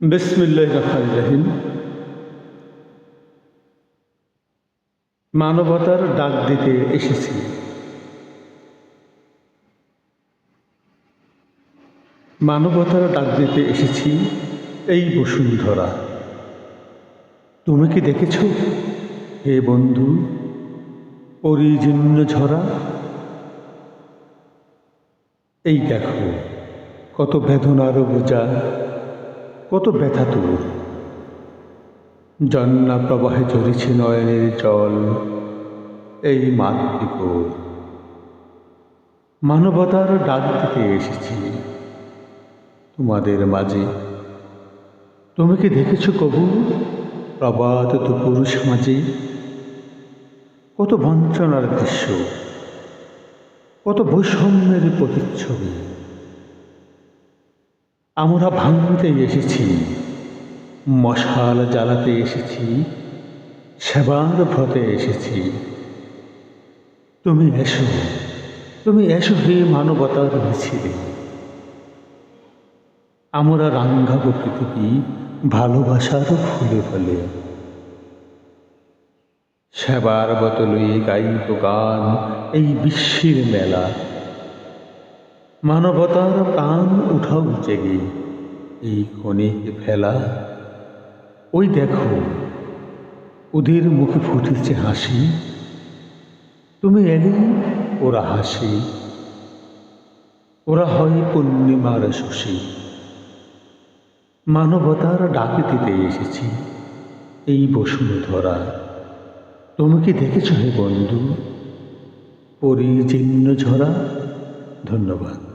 বিসমিল্লাহ রহমান রহিম। মানবতার ডাক দিতে এসেছি। মানবতার ডাক দিতে এসেছি এই বসুন্ধরা। তুমি কি দেখেছ? হে বন্ধু পরিজন্য ঝরা। এই দেখো, কত বেদনার বোঝা। কত ব্যথা তোর জন্না প্রবাহে ঝরেছে নয়নের জল, এই মাতৃকোর মানবতার ডাক দিতে এসেছি। তোমাদের মাঝে। তুমি কি দেখেছ কবু? প্রবাদ তো পুরুষ মাঝে। কত বঞ্চনার দৃশ্য, কত বৈষম্যের প্রতিচ্ছবি। আমরা ভাঙতে এসেছি, মশাল জ্বালাতে এসেছি, সেবার ব্রতে এসেছি। তুমি এসো তুমি এসো হে মানবতার মিছিলে। আমরা রাঙ্গাব পৃথিবী ভালোবাসার ফুলে ফলে। সেবার বতলে গাইব গান, এই বিশ্বের মেলা। মানবতার প্রাণ উঠাও জেগে। এই ক্ষণিকে ফেলা। ওই দেখো ওদের মুখে ফুটেছে হাসি। তুমি এলে, ওরা হাসি। ওরা হয় পূর্ণিমার শশী। মানবতার ডাকে দিতে এসেছি। এই বসুন্ধরা, তুমি কি দেখেছ হে বন্ধু? পরিচিহ্ন ঝরা, ধন্যবাদ।